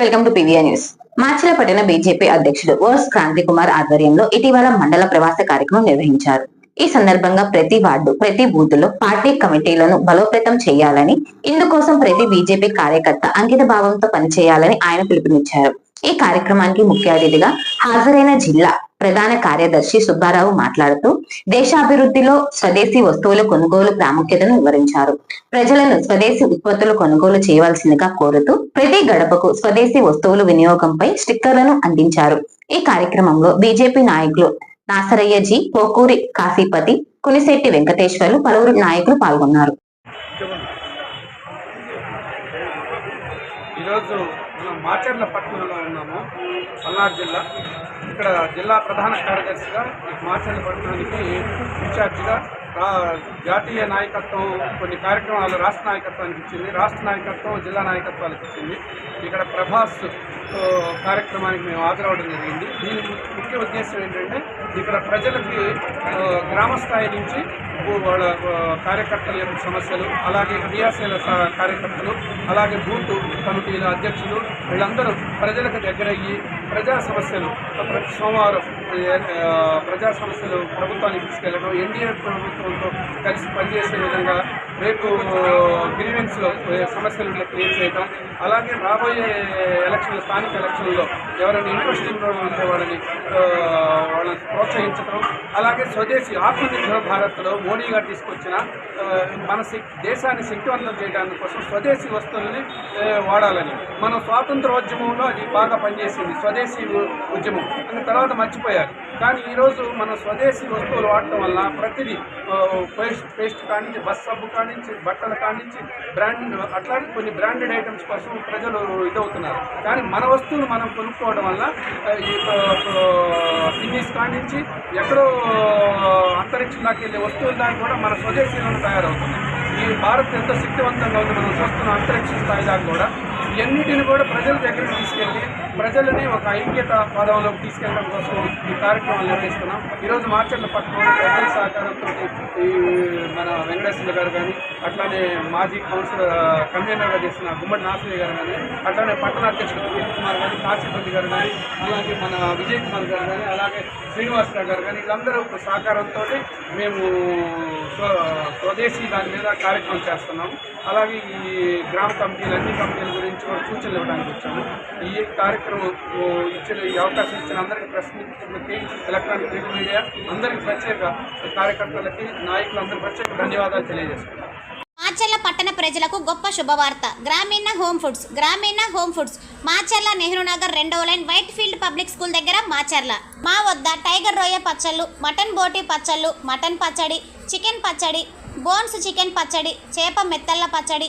Welcome to PVR news Machilipatnam BJP అధ్యక్షుడు వర్స్ క్రాంతి కుమార్ ఆధ్వర్యంలో ఇటీవల మండల ప్రవాస కార్యక్రమం నిర్వహించారు. ఈ సందర్భంగా ప్రతి వార్డు ప్రతి బూత్లో పార్టీ కమిటీలను బలోపేతం చేయాలని ఇందుకోసం ప్రతి బీజేపీ కార్యకర్త అంకిత భావంతో పనిచేయాలని ఆయన పిలుపునిచ్చారు. ఈ కార్యక్రమానికి ముఖ్య అతిథిగా హాజరైన జిల్లా ప్రధాన కార్యదర్శి సుబ్బారావు మాట్లాడుతూ దేశాభివృద్ధిలో స్వదేశీ వస్తువుల కొనుగోలు ప్రాముఖ్యతను వివరించారు. ప్రజలను స్వదేశీ ఉత్పత్తులు కొనుగోలు చేయవలసిందిగా కోరుతూ ప్రతి గడపకు స్వదేశీ వస్తువుల వినియోగంపై స్టిక్కర్లను అందించారు ఈ కార్యక్రమంలో బీజేపీ నాయకులు నాసరయ్యజీ పోకూరి కాశీపతి కునిశెట్టి వెంకటేశ్వర్లు పలువురు నాయకులు పాల్గొన్నారు. ఈరోజు మనం మాచర్ల పట్టణంలో ఉన్నాము పల్నాడు జిల్లా. ఇక్కడ జిల్లా ప్రధాన కార్యదర్శిగా ఈ మాచర్ల పట్టణానికి ఇన్ఛార్జిగా జాతీయ నాయకత్వం కొన్ని కార్యక్రమాలు రాష్ట్ర నాయకత్వానికి ఇచ్చింది. రాష్ట్ర నాయకత్వం జిల్లా నాయకత్వాలకు ఇచ్చింది. ఇక్కడ ప్రభాస్ కార్యక్రమానికి మేము హాజరవడం జరిగింది. దీని ముఖ్య ఉద్దేశం ఏంటంటే ఇక్కడ ప్రజలకి గ్రామస్థాయి గ్రామ స్థాయి నుంచి వాళ్ళ కార్యకర్తల యొక్క సమస్యలు అలాగే క్రియాశీల కార్యకర్తలు అలాగే బూత్ కమిటీల అధ్యక్షులు వీళ్ళందరూ ప్రజలకు దగ్గరయ్యి ప్రజా సమస్యలు ప్రతి సోమవారం ప్రజా సమస్యలు ప్రభుత్వానికి తీసుకెళ్ళడం ఎన్డీఏ ప్రభుత్వంతో కలిసి పనిచేసే విధంగా రేపు గ్రీవెన్స్లో సమస్యలు క్రియేట్ చేయటం అలాగే రాబోయే ఎలక్షన్లు స్థానిక ఎలక్షన్లో ఎవరైనా ఇంట్రెస్ట్ ఉంటే వాళ్ళని వాళ్ళని ప్రోత్సహించడం అలాగే స్వదేశీ ఆత్మనిర్భర భారత్లో మోడీ గారు తీసుకొచ్చిన మన దేశాన్ని శక్తివంతం చేయడానికి కోసం స్వదేశీ వస్తువులని వాడాలని. మన స్వాతంత్రోద్యమంలో అది బాగా పనిచేసింది స్వదేశీ ఉద్యమం. దాని తర్వాత మర్చిపోయారు. కానీ ఈరోజు మన స్వదేశీ వస్తువులు వాడటం వల్ల ప్రతిదీ పేస్ట్ పేస్ట్ కానీ బస్ సబ్బు కానీ కానించి బట్టల కానించి బ్రాండ్ అట్లాంటి కొన్ని బ్రాండెడ్ ఐటమ్స్ కోసం ప్రజలు ఇదవుతున్నారు. కానీ మన వస్తువులు మనం కొనుక్కోవడం వల్ల ఈ ఇంగ్లీష్ కానించి ఎక్కడో అంతరిక్షంలోకి వెళ్ళే వస్తువుల దాకా కూడా మన స్వదేశీలను తయారవుతుంది ఈ భారత్ ఎంత శక్తివంతంగా ఉంది మనం చూస్తున్న అంతరిక్ష స్థాయి దాకా కూడా ఇవన్నిటిని కూడా ప్రజల దగ్గరికి తీసుకెళ్ళి ప్రజలని ఒక ఐక్యత పదంలోకి తీసుకెళ్ళడం కోసం ఈ కార్యక్రమాలు నిర్వహిస్తున్నాం. ఈరోజు మార్చర్ల పట్టణంలో ప్రజల సహకారంతో ఈ మన వెంకటేశ్వర గారు కానీ అట్లానే మాజీ కౌన్సిలర్ కన్వీనర్గా చేసిన గుమ్మడి నాసయ్య గారు కానీ అట్లానే పట్టణ అధ్యక్షుడు కుమార్ కానీ కాశీపతి గారు కానీ అలాగే మన విజయ్ కుమార్ గారు కానీ అలాగే శ్రీనివాసరావు గారు కానీ వీళ్ళందరూ సహకారంతో మేము స్వ- స్వదేశీ దాని మీద కార్యక్రమం చేస్తున్నాము అలాగే ఈ గ్రామ కమిటీలు అన్ని కమిటీల గురించి సూచనలు ఇవ్వడానికి వచ్చాము. ఈ కార్యక్రమం ఇచ్చిన ఈ అవకాశం ఇచ్చిన అందరికీ ప్రెస్ మిత్రులకి ఎలక్ట్రానిక్ ప్రింట్ మీడియా అందరికీ ప్రత్యేక కార్యకర్తలకి నాయకులందరూ ప్రత్యేక ధన్యవాదాలు తెలియజేస్తున్నాను మాచర్ల పట్టణ ప్రజలకు గొప్ప శుభవార్త. గ్రామీణ హోమ్ ఫుడ్స్ గ్రామీణ హోమ్ ఫుడ్స్. మాచర్ల నెహ్రూ నగర్ రెండవ line white field public school దగ్గర మాచర్ల. మా వద్ద టైగర్ రొయ్య పచ్చళ్ళు మటన్ బోటి పచ్చళ్ళు మటన్ పచ్చడి చికెన్ పచ్చడి బోన్స్ చికెన్ పచ్చడి చేప మెత్తళ్ళ పచ్చడి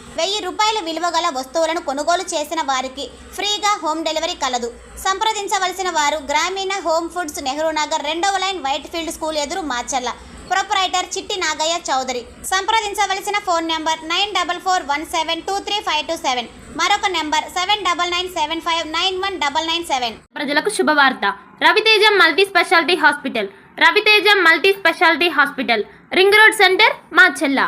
వెయ్యి రూపాయల విలువ గల వస్తువులను కొనుగోలు చేసిన వారికి ఫ్రీగా హోమ్ డెలివరీ కలదు. సంప్రదించవలసిన వారు గ్రామీణ హోమ్ ఫుడ్స్ నెహ్రూ నగర్ రెండవ లైన్ వైట్ ఫీల్డ్ స్కూల్ ఎదురు మాచర్ల. ప్రొపరైటర్ చిట్టి నాగయ్య చౌదరి. సంప్రదించవలసిన phone number nine double four one seven two three five two seven. మరొక number seven double nine seven five nine one double nine seven. ప్రజలకు శుభవార్త. Raviteja multi speciality hospital. Raviteja multi speciality hospital. Ring road centre మా చెల్లా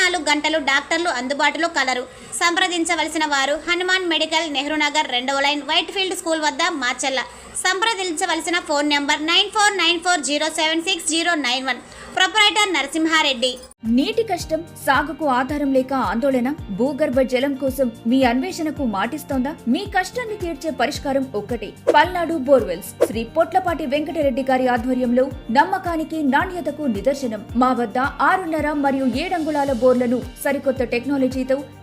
నాలుగు గంటలు డాక్టర్లు అందుబాటులో colour. సంప్రదించవలసిన వారు హనుమాన్ మెడికల్ నెహ్రూ నగర్ రెండవ లైన్ వైట్ ఫీల్డ్ స్కూల్ వద్ద మాచెల్ల సంప్రదించవలసిన phone number nine four nine four zero seven six zero nine one. Proprietor Narasimha Reddy. నీటి కష్టం సాగుకు ఆధారం లేక ఆందోళన భూగర్భ జలం కోసం మీ అన్వేషణకు మాటిస్తోందా? మీ కష్టాన్ని తీర్చే పరిష్కారం ఒక్కటే పల్నాడు బోర్వెల్స్. శ్రీ పొట్లపాటి వెంకటరెడ్డి గారి ఆధ్వర్యంలో నమ్మకానికి నాణ్యతకు నిదర్శనం. మా వద్ద ఆరున్నర మరియు ఏడంగుళాల బోర్లను సరికొత్త టెక్నాలజీతో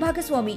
ಭಾಗಸ್ವಾಮಿ.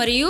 మరియు